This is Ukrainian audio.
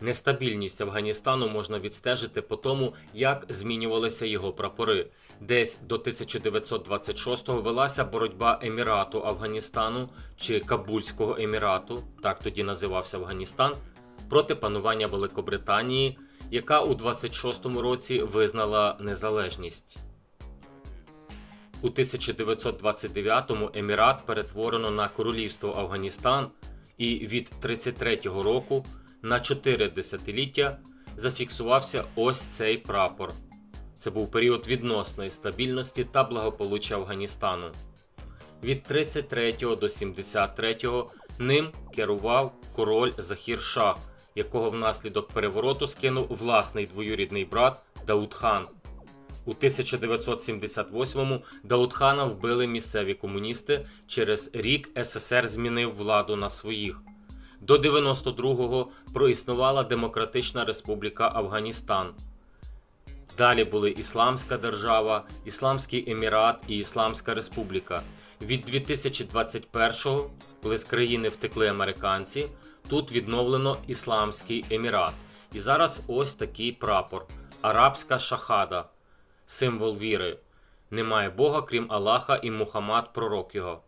Нестабільність Афганістану можна відстежити по тому, як змінювалися його прапори. Десь до 1926-го велася боротьба Емірату Афганістану чи Кабульського Емірату, так тоді називався Афганістан, проти панування Великобританії, яка у 26-му році визнала незалежність. У 1929-му Емірат перетворено на Королівство Афганістан і від 33-го року на 4 десятиліття зафіксувався ось цей прапор. Це був період відносної стабільності та благополуччя Афганістану. Від 33 до 73 ним керував король Захір Шах, якого внаслідок перевороту скинув власний двоюрідний брат Даудхан. У 1978-му Даудхана вбили місцеві комуністи. Через рік СССР змінив владу на своїх. До 92-го проіснувала Демократична Республіка Афганістан. Далі були Ісламська держава, Ісламський Емірат і Ісламська Республіка. Від 2021-го, коли з країни втекли американці, тут відновлено Ісламський Емірат. І зараз ось такий прапор Арабська шахада, символ віри. Немає Бога, крім Аллаха, і Мухаммад пророк його.